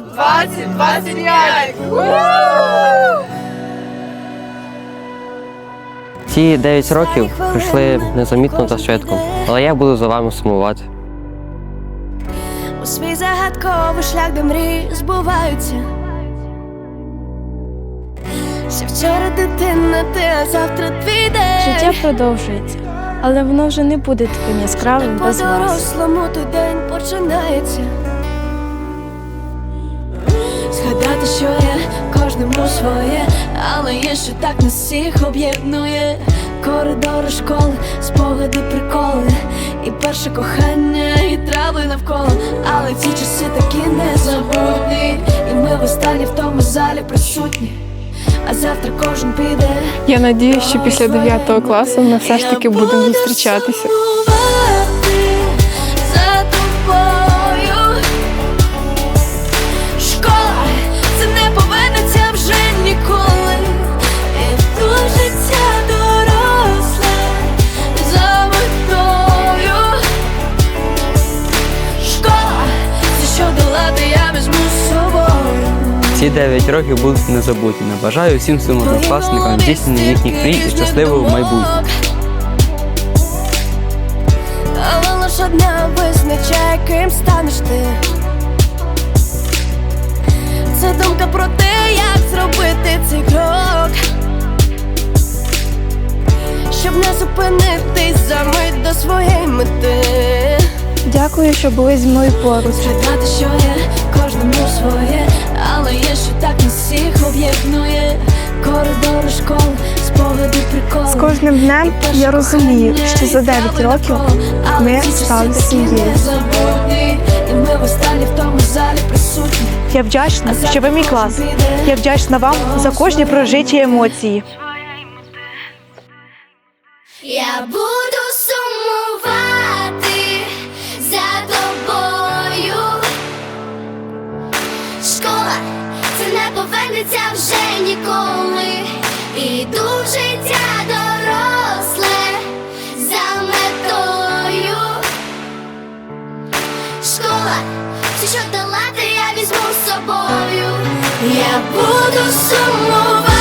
випуск 2025! Ці 9 років пройшли незамітно та швидко, але я буду за вами сумувати. У свій загадковий шлях, де мрії збуваються. Ще вчора дитина, ти, а завтра твій день. Життя продовжується, але воно вже не буде таким яскравим без вас. По-дорослому той день починається. Згадати, що є кожному своє, але є, що так нас всіх об'єднує. Коридори школи, спогади, приколи, і перше кохання, і трави навколо. Але ці часи такі незабутні, і ми востаннє в тому залі присутні. А завтра кожен піде. Я надію, що після 9 класу ми все ж таки будемо зустрічатися. Ці 9 років будуть незабутні. Бажаю всім своїм однокласникам здійснення їхніх мрій і щасливого майбутнього. Але лиш одна визначає, ким станеш ти. Це думка про те, як зробити цей крок. Щоб не зупинитись за мить до своєї мети. Дякую, що були зі мною поруч. Згадати, що є кожному своє, але є, що так нас всіх об'єднує. Коридори школи, спогади, приколи. З кожним днем я розумію, що за 9 років ми стали сім'єю. Я вдячна, що ви мій клас. Я вдячна вам за кожні прожиті емоції. Я буду не повернеться вже ніколи, іду в життя доросле за метою. Школа, все, що дала, я візьму з собою, я буду сумувати.